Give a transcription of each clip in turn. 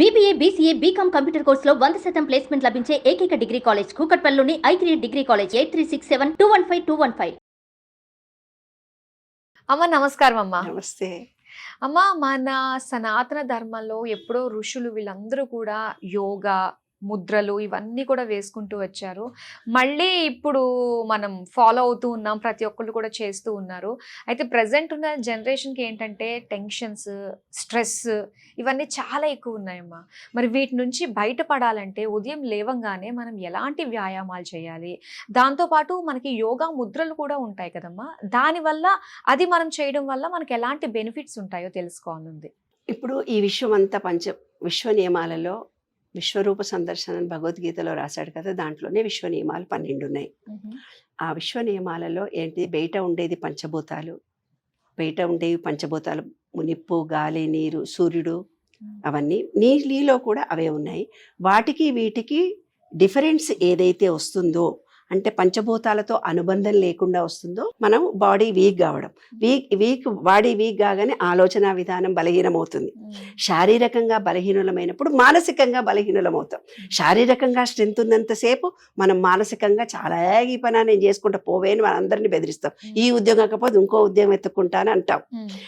BBA BCA BCom computer కోర్సులో వంద శాతం ప్లేస్మెంట్ లభించే ఏకైక degree college కూకట్పల్లిలోని I three degree college eight three six seven two one five two one five. అమ్మ నమస్కారం అమ్మ. నమస్తే. అమ్మ మన సనాతన ధర్మంలో ఎప్పుడో ఋషులు వీళ్ళందరూ కూడా యోగా ముద్రలు ఇవన్నీ కూడా వేసుకుంటూ వచ్చారు. మళ్ళీ ఇప్పుడు మనం ఫాలో అవుతూ ఉన్నాం ప్రతి ఒక్కళ్ళు కూడా చేస్తూ ఉన్నారు. అయితే ప్రజెంట్ ఉన్న జనరేషన్కి ఏంటంటే టెన్షన్స్ స్ట్రెస్ ఇవన్నీ చాలా ఎక్కువ ఉన్నాయమ్మా. మరి వీటి నుంచి బయటపడాలంటే ఉదయం లేవంగానే మనం ఎలాంటి వ్యాయామాలు చేయాలి? దాంతోపాటు మనకి యోగా ముద్రలు కూడా ఉంటాయి కదమ్మా. దానివల్ల అది మనం చేయడం వల్ల మనకి ఎలాంటి బెనిఫిట్స్ ఉంటాయో తెలుసుకోవాలి ఇప్పుడు ఈ విశ్వం అంతా పంచ విశ్వ నియమాలలో విశ్వరూప సందర్శన భగవద్గీతలో రాశాడు కదా దాంట్లోనే విశ్వ నియమాలు పన్నెండు ఉన్నాయి ఆ విశ్వ నియమాలలో ఏంటి? బయట ఉండేది పంచభూతాలు. బయట ఉండేవి పంచభూతాలు. నిప్పు గాలి నీరు సూర్యుడు అవన్నీ నీళ్ళలో కూడా అవే ఉన్నాయి. వాటికి వీటికి డిఫరెన్స్ ఏదైతే వస్తుందో అంటే పంచభూతాలతో అనుబంధం లేకుండా వస్తుందో మనం బాడీ వీక్ కావడం. వీక్ వీక్ బాడీ వీక్ కాగానే ఆలోచన విధానం బలహీనమవుతుంది. శారీరకంగా బలహీనులమైనప్పుడు మానసికంగా బలహీనులమవుతాం. శారీరకంగా స్ట్రెంత్ ఉన్నంతసేపు మనం మానసికంగా చాలా ఈ పని నేను చేసుకుంటా పోవేని మన అందరినీ బెదిరిస్తాం ఈ ఉద్యోగం కాకపోతే ఇంకో ఉద్యోగం ఎత్తుకుంటాను అంటాం.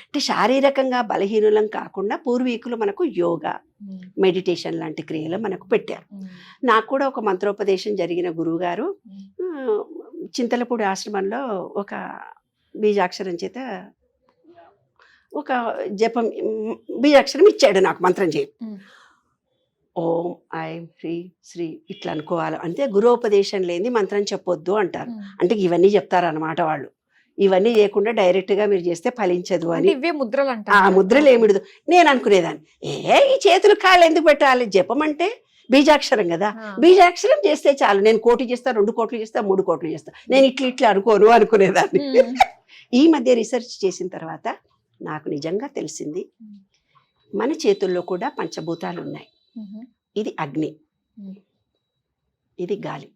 అంటే శారీరకంగా బలహీనులం కాకుండా పూర్వీకులు మనకు యోగా మెడిటేషన్ లాంటి క్రియలు మనకు పెట్టారు. నాకు కూడా ఒక మంత్రోపదేశం జరిగిన గురువుగారు చింతలపూడి ఆశ్రమంలో ఒక బీజాక్షరం చేత ఒక జపం బీజాక్షరం ఇచ్చాడు నాకు మంత్రం చేయి. ఓం ఐం హ్రీ శ్రీ ఇట్లా అనుకోవాలి అంటే గురోపదేశం లేని మంత్రం చెప్పొద్దు అంటారు. అంటే ఇవన్నీ చెప్తారన్నమాట వాళ్ళు. ఇవన్నీ చేయకుండా డైరెక్ట్గా మీరు చేస్తే ఫలించదు అంటే అని ఇవే ముద్రలు ఆ అంటారు ముద్రలు ఏమిడదు నేను అనుకునేదాన్ని. ఏ ఈ చేతులు కాళ్ళు ఎందుకు పెట్టాలి? జపం అంటే బీజాక్షరం కదా. బీజాక్షరం చేస్తే చాలు. నేను కోటి చేస్తా రెండు కోట్లు చేస్తా మూడు కోట్లు చేస్తా. నేను ఇట్లా ఇట్లా అనుకోను అనుకునేదాన్ని. ఈ మధ్య రీసెర్చ్ చేసిన తర్వాత నాకు నిజంగా తెలిసింది మన చేతుల్లో కూడా పంచభూతాలు ఉన్నాయి. ఇది అగ్ని. ఇది గాలి.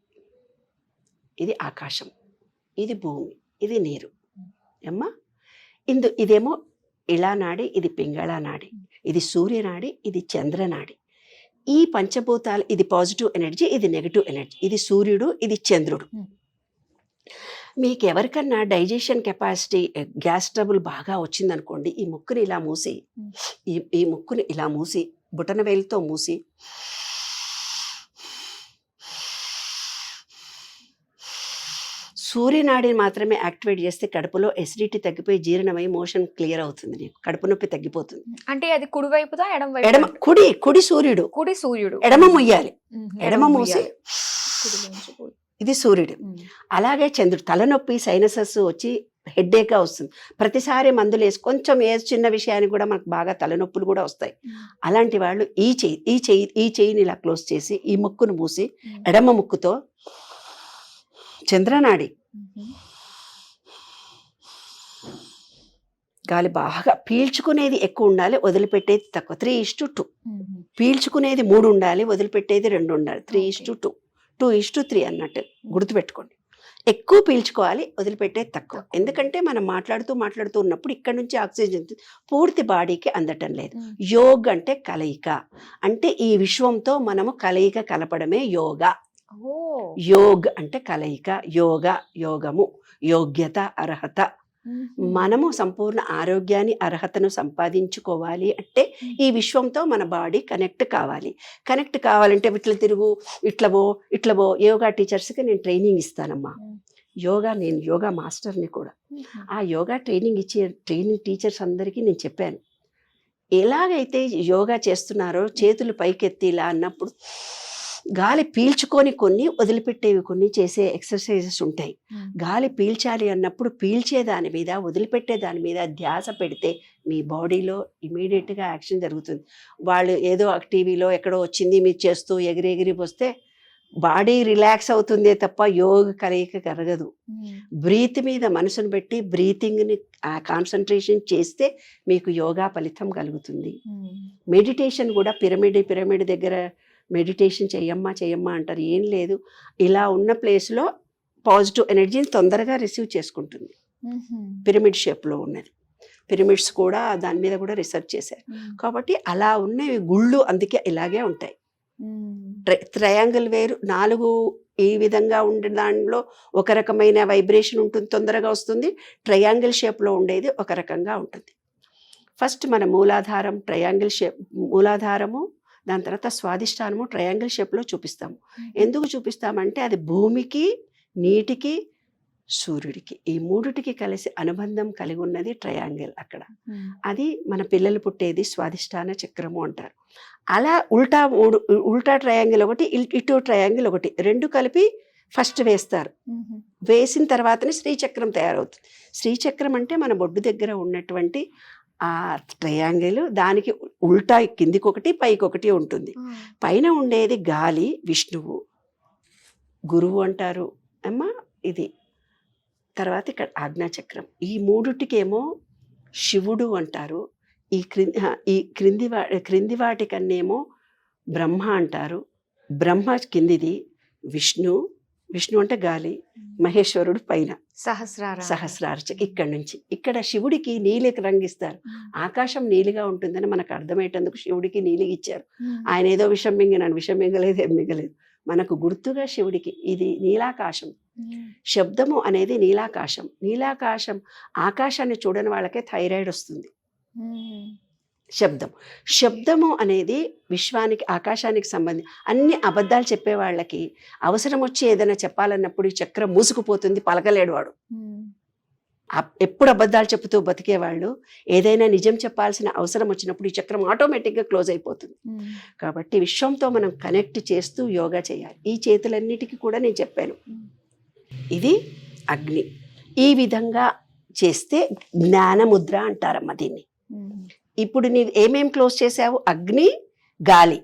ఇది ఆకాశం. ఇది భూమి. ఇది నీరు. అమ్మా ఇందు ఇదేమో ఇలా నాడి ఇది పింగళ నాడి ఇది సూర్యనాడి ఇది చంద్రనాడి ఈ పంచభూతాలు ఇది పాజిటివ్ ఎనర్జీ ఇది నెగిటివ్ ఎనర్జీ ఇది సూర్యుడు ఇది చంద్రుడు. మీకు ఎవరికన్నా డైజెషన్ కెపాసిటీ గ్యాస్ ట్రబుల్ బాగా వచ్చిందనుకోండి ఈ ముక్కుని ఇలా మూసి. ఈ ఈ ముక్కుని ఇలా మూసి బుటన వేలుతో మూసి సూర్యనాడిని మాత్రమే యాక్టివేట్ చేస్తే కడుపులో ఎసిడిటీ తగ్గిపోయి జీర్ణమై మోషన్ క్లియర్ అవుతుంది నీకు. కడుపు నొప్పి తగ్గిపోతుంది. అంటే అది కుడి వైపుదా ఎడమ వైపు ఎడమ కుడి కుడి సూర్యుడు. కుడి సూర్యుడు. ఎడమ ముయ్యాలి. ఎడమ మూసి. ఇది సూర్యుడు. అలాగే చంద్రుడు తలనొప్పి సైనసస్ వచ్చి హెడ్ఏక్గా వస్తుంది. ప్రతిసారి మందులు వేసి కొంచెం ఏ చిన్న విషయానికి కూడా మనకు బాగా తలనొప్పులు కూడా వస్తాయి. అలాంటి వాళ్ళు ఈ చెయ్యి ఈ చెయ్యి ఈ చెయ్యిని ఇలా క్లోజ్ చేసి ఈ ముక్కును మూసి. ఎడమ ముక్కుతో చంద్రనాడి. గాలి బాగా పీల్చుకునేది ఎక్కువ ఉండాలి వదిలిపెట్టేది తక్కువ త్రీ ఇస్ టు. పీల్చుకునేది మూడు ఉండాలి వదిలిపెట్టేది రెండు ఉండాలి three is to. Two two is to three అన్నట్టు గుర్తుపెట్టుకోండి ఎక్కువ పీల్చుకోవాలి వదిలిపెట్టేది తక్కువ. ఎందుకంటే మనం మాట్లాడుతూ మాట్లాడుతూ ఉన్నప్పుడు ఇక్కడ నుంచి ఆక్సిజన్ పూర్తి బాడీకి అందటం లేదు. యోగ్ అంటే కలయిక అంటే ఈ విశ్వంతో మనము కలయిక కలపడమే యోగా. యోగ్ అంటే కలయిక యోగ యోగము యోగ్యత అర్హత. మనము సంపూర్ణ ఆరోగ్యాన్ని అర్హతను సంపాదించుకోవాలి అంటే ఈ విశ్వంతో మన బాడీ కనెక్ట్ కావాలి. కనెక్ట్ కావాలంటే ఇట్లా తిరుగు ఇట్లవో ఇట్లవో యోగా టీచర్స్కి నేను ట్రైనింగ్ ఇస్తానమ్మా. మ్మ్. యోగా నేను యోగా మాస్టర్ని కూడా. ఆ యోగా ట్రైనింగ్ ఇచ్చే ట్రైనింగ్ టీచర్స్ అందరికీ నేను చెప్పాను. ఎలాగైతే యోగా చేస్తున్నారో చేతులు పైకెత్తి ఇలా అన్నప్పుడు గాలి పీల్చుకొని కొన్ని వదిలిపెట్టేవి కొన్ని చేసే ఎక్సర్సైజెస్ ఉంటాయి. గాలి పీల్చాలి అన్నప్పుడు పీల్చే దాని మీద వదిలిపెట్టే దాని మీద ధ్యాస పెడితే మీ బాడీలో ఇమీడియట్గా యాక్షన్ జరుగుతుంది వాళ్ళు ఏదో టీవీలో ఎక్కడో వచ్చింది మీరు చేస్తూ ఎగిరి ఎగిరి వస్తే బాడీ రిలాక్స్ అవుతుందే తప్ప యోగ కలయిక కరగదు. బ్రీత్ మీద మనసును పెట్టి బ్రీతింగ్ని కాన్సన్ట్రేషన్ చేస్తే మీకు యోగా ఫలితం కలుగుతుంది. మెడిటేషన్ కూడా పిరమిడ్ పిరమిడ్ దగ్గర మెడిటేషన్ చెయ్యమ్మా చెయ్యమ్మా అంటారు. ఏం లేదు. ఇలా ఉన్న ప్లేస్లో పాజిటివ్ ఎనర్జీని తొందరగా రిసీవ్ చేసుకుంటుంది. పిరమిడ్ షేప్లో ఉన్నది. పిరమిడ్స్ కూడా దాని మీద కూడా రీసెర్చ్ చేశారు. కాబట్టి అలా ఉన్నవి గుళ్ళు అందుకే ఇలాగే ఉంటాయి. ట్రై ట్రయాంగిల్ వేరు. నాలుగు ఈ విధంగా ఉండే దానిలో ఒక రకమైన వైబ్రేషన్ ఉంటుంది తొందరగా వస్తుంది. ట్రయాంగిల్ షేప్లో ఉండేది ఒక రకంగా ఉంటుంది. ఫస్ట్ మన మూలాధారం ట్రయాంగిల్ షేప్ మూలాధారము దాని తర్వాత స్వాదిష్టానము ట్రయాంగిల్ షేప్లో చూపిస్తాము. ఎందుకు చూపిస్తామంటే అది భూమికి నీటికి సూర్యుడికి ఈ మూడిటికి కలిసి అనుబంధం కలిగి ఉన్నది ట్రయాంగిల్ అక్కడ. అది మన పిల్లలు పుట్టేది స్వాదిష్టాన చక్రము అంటారు. అలా ఉల్టా ఉల్టా ట్రయాంగిల్ ఒకటి ఇటు ట్రయాంగిల్ ఒకటి రెండు కలిపి ఫస్ట్ వేస్తారు. వేసిన తర్వాతనే శ్రీచక్రం తయారవుతుంది. శ్రీచక్రం అంటే మన బొడ్డు దగ్గర ఉన్నటువంటి ఆ ట్రయాంగిల్ దానికి ఉల్టా కిందికి ఒకటి పైకి ఒకటి ఉంటుంది పైన ఉండేది గాలి విష్ణువు. గురువు అంటారు. అమ్మ ఇది. తర్వాత ఇక్కడ ఆజ్ఞాచక్రం. ఈ మూడుటికేమో శివుడు అంటారు. ఈ క్రింది ఈ క్రింది వా క్రింది వాటికన్నేమో బ్రహ్మ అంటారు. బ్రహ్మ కిందిది విష్ణు విష్ణు అంటే గాలి మహేశ్వరుడు పైన. సహస్రార సహస్రార్చ ఇక్కడ నుంచి. ఇక్కడ శివుడికి నీలికి రంగిస్తారు. ఆకాశం నీలిగా ఉంటుందని మనకు అర్థమయ్యేటందుకు శివుడికి నీలి ఇచ్చారు. ఆయన ఏదో విషం మింగినాను విషం మింగలేదు ఏం మింగలేదు. మనకు గుర్తుగా శివుడికి ఇది నీలాకాశం. శబ్దము అనేది నీలాకాశం. నీలాకాశం ఆకాశాన్ని చూడని వాళ్ళకే థైరాయిడ్ వస్తుంది. శబ్దం. శబ్దము అనేది విశ్వానికి ఆకాశానికి సంబంధించి అన్ని అబద్ధాలు చెప్పే వాళ్ళకి అవసరం వచ్చి ఏదైనా చెప్పాలన్నప్పుడు ఈ చక్రం మూసుకుపోతుంది పలకలేడు వాడు. ఎప్పుడు అబద్ధాలు చెబుతూ బతికేవాళ్ళు ఏదైనా నిజం చెప్పాల్సిన అవసరం వచ్చినప్పుడు ఈ చక్రం ఆటోమేటిక్గా క్లోజ్ అయిపోతుంది. కాబట్టి విశ్వంతో మనం కనెక్ట్ చేస్తూ యోగా చేయాలి. ఈ చేతులన్నిటికీ కూడా నేను చెప్పాను. ఇది అగ్ని. ఈ విధంగా చేస్తే జ్ఞానముద్ర అంటారమ్మ దీన్ని. ఇప్పుడు నీ ఏమేం క్లోజ్ చేసావు అగ్ని గాలి.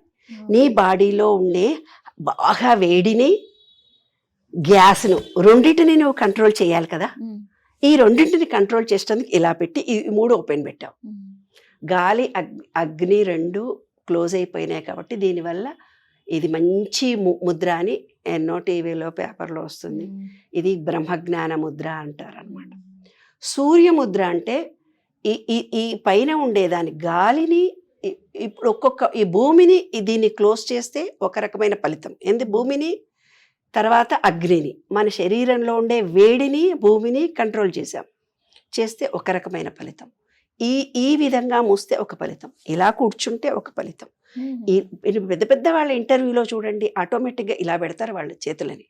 నీ బాడీలో ఉండే బాగా వేడిని గ్యాస్ను రెండింటిని నువ్వు కంట్రోల్ చేయాలి కదా? ఈ రెండింటిని కంట్రోల్ చేసేందుకు ఇలా పెట్టి ఈ మూడు ఓపెన్ పెట్టావు. గాలి అగ్- అగ్ని రెండు క్లోజ్ అయిపోయినాయి కాబట్టి దీనివల్ల ఇది మంచి ము- ముద్ర అని ఎన్నో టీవీలో పేపర్లో వస్తుంది. ఇది బ్రహ్మజ్ఞాన ముద్ర అంటారు అనమాట సూర్యముద్ర అంటే ఈ ఈ ఈ పైన ఉండేదాన్ని. గాలిని ఇప్పుడు ఒక్కొక్క ఈ భూమిని దీన్ని క్లోజ్ చేస్తే ఒక రకమైన ఫలితం. ఏంది భూమిని? తర్వాత అగ్నిని. మన శరీరంలో ఉండే వేడిని భూమిని కంట్రోల్ చేసాం చేస్తే ఒక రకమైన ఫలితం. ఈ ఈ విధంగా మూస్తే ఒక ఫలితం. ఇలా కూర్చుంటే ఒక ఫలితం. ఈ పెద్ద పెద్ద వాళ్ళ ఇంటర్వ్యూలో చూడండి ఆటోమేటిక్గా ఇలా పెడతారు వాళ్ళ చేతులని.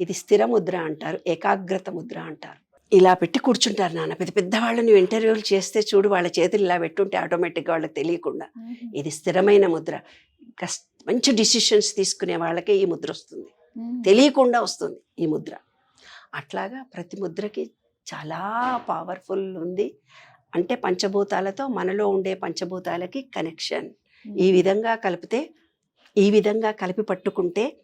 ఇది స్థిర ముద్ర అంటారు ఏకాగ్రత ముద్ర అంటారు. ఇలా పెట్టి కూర్చుంటారు నాన్న. పెద్ద పెద్ద నువ్వు ఇంటర్వ్యూలు చేస్తే చూడు వాళ్ళ చేతులు ఇలా పెట్టుంటే ఆటోమేటిక్గా వాళ్ళకి తెలియకుండా. ఇది స్థిరమైన ముద్ర. కస్ మంచి డిసిషన్స్ తీసుకునే వాళ్ళకే ఈ ముద్ర వస్తుంది. తెలియకుండా వస్తుంది ఈ ముద్ర. అట్లాగా ప్రతి ముద్రకి చాలా పవర్ఫుల్ ఉంది. అంటే పంచభూతాలతో మనలో ఉండే పంచభూతాలకి కనెక్షన్ ఈ విధంగా కలిపితే ఈ విధంగా కలిపి పట్టుకుంటే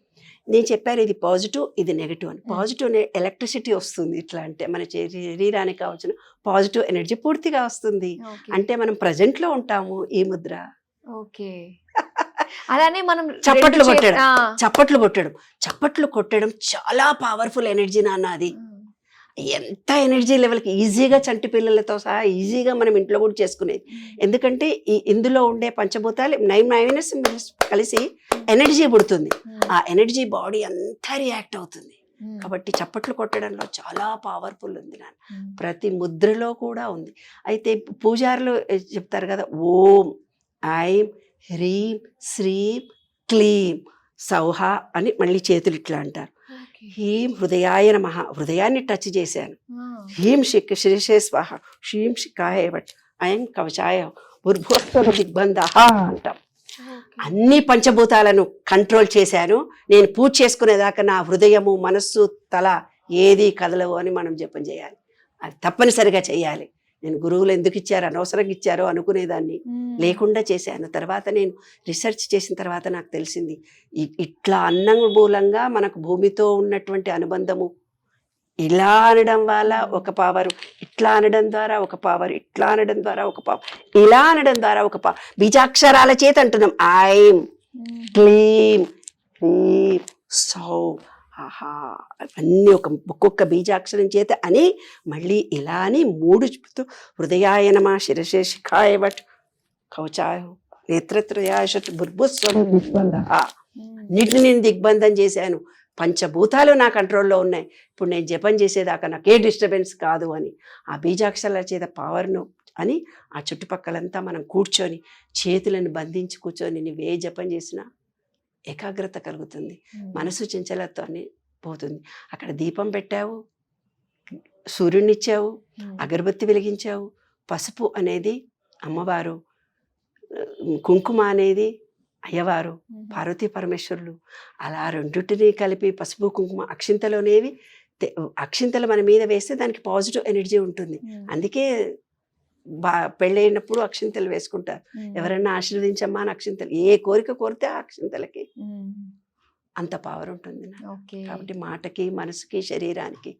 నేను చెప్పాను ఇది పాజిటివ్ ఇది నెగిటివ్ అని. పాజిటివ్ ఎలక్ట్రిసిటీ వస్తుంది ఇట్లా అంటే మన శరీరానికి కావాల్సిన పాజిటివ్ ఎనర్జీ పూర్తిగా వస్తుంది. అంటే మనం present లో ఉంటాము ఈ ముద్ర. ఓకే. అలానే మనం చప్పట్లు కొట్టడం. చప్పట్లు కొట్టడం. చప్పట్లు కొట్టడం చాలా పవర్ఫుల్ ఎనర్జీ నాన్న అది. ఎంత ఎనర్జీ లెవెల్కి ఈజీగా చంటి పిల్లలతో సహా ఈజీగా మనం ఇంట్లో కూడా చేసుకునేది. ఎందుకంటే ఈ ఇందులో ఉండే పంచభూతాలు నైన్ మైనస్ కలిసి ఎనర్జీ పుడుతుంది. ఆ ఎనర్జీ బాడీ అంతా రియాక్ట్ అవుతుంది. కాబట్టి చప్పట్లు కొట్టడంలో చాలా పవర్ఫుల్ ఉంది నాన్న. ప్రతి ముద్రలో కూడా ఉంది. అయితే పూజారులు చెప్తారు కదా ఓం ఐం హ్రీం శ్రీం క్లీం సౌహ అని మళ్ళీ చేతులు ఇట్లా అంటారు. హీం హృదయాయ నమ. హృదయాన్ని టచ్ చేశాను. హీం శిక్ శిరసే స్వాహ. షీం శిఖాయ అయం కవచాయ బుర్భోత్తర దిగ్బంధ అంటాం. అన్ని పంచభూతాలను కంట్రోల్ చేశాను. నేను పూజ చేసుకునేదాకా నా హృదయము మనస్సు తల ఏది కదలవు అని మనం జపం చేయాలి. అది తప్పనిసరిగా చేయాలి. నేను గురువులు ఎందుకు ఇచ్చారు? అనవసరంగా ఇచ్చారో అనుకునేదాన్ని. లేకుండా చేశాను. తర్వాత నేను రీసెర్చ్ చేసిన తర్వాత నాకు తెలిసింది ఇట్లా అన్నం మూలంగా మనకు భూమితో ఉన్నటువంటి అనుబంధము ఇలా అనడం వల్ల ఒక పవర్ ఇట్లా అనడం ద్వారా ఒక పవర్ ఇట్లా అనడం ద్వారా ఒక పవర్ ఇలా అనడం ద్వారా ఒక పవర్ బీజాక్షరాల చేత అంటున్నాం. ఐం క్లీం హ్రీం సౌ అన్ని ఒక ఒక్కొక్క బీజాక్షరం చేత అని మళ్ళీ ఇలా అని మూడు చెప్తూ హృదయాయనమా శిరశే శిఖాయ వట్ కవచాయ నేత్రత్రయాశట్ బుర్భుస్వం. అన్నిటిని నేను దిగ్బంధం చేశాను. పంచభూతాలు నా కంట్రోల్లో ఉన్నాయి. ఇప్పుడు నేను జపం చేసేదాకా నాకు ఏ డిస్టర్బెన్స్ కాదు అని. ఆ బీజాక్షరాల చేత పవర్ను అని ఆ చుట్టుపక్కలంతా మనం కూర్చొని చేతులను బంధించి కూర్చొని నువ్వు జపం చేసినా ఏకాగ్రత కలుగుతుంది. మనసు చంచలత్వాన్ని పోతుంది. అక్కడ దీపం పెట్టావు సూర్యుడినిచ్చావు అగరబత్తి వెలిగించావు పసుపు అనేది అమ్మవారు కుంకుమ అనేది అయ్యవారు పార్వతీ పరమేశ్వరులు. అలా రెండుటిని కలిపి పసుపు కుంకుమ అక్షింతలోనేవి అక్షింతలు మన మీద వేస్తే దానికి పాజిటివ్ ఎనర్జీ ఉంటుంది. అందుకే బా పెళ్ళైనప్పుడు అక్షింతలు వేసుకుంటారు. ఎవరైనా ఆశీర్వదించమ్మా అని అక్షింతలు ఏ కోరిక కోరితే ఆ అక్షింతలకి అంత పవర్ ఉంటుంది కాబట్టి మాటకి మనసుకి శరీరానికి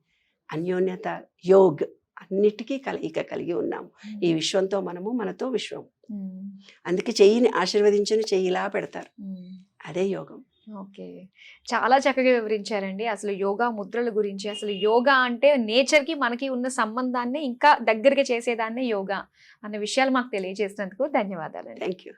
అన్యోన్యత యోగ్ అన్నిటికీ కలయిక కలిగి ఉన్నాము. ఈ విశ్వంతో మనము మనతో విశ్వం. అందుకే చెయ్యిని ఆశీర్వదించుని చెయ్యిలా పెడతారు. అదే యోగం. ఓకే. చాలా చక్కగా వివరించారండి. అసలు యోగా ముద్రల గురించి అసలు యోగా అంటే నేచర్కి మనకి ఉన్న సంబంధాన్ని ఇంకా దగ్గరగా చేసేదాన్నే యోగా అన్న విషయాలు మాకు తెలియజేసినందుకు ధన్యవాదాలు థ్యాంక్ యూ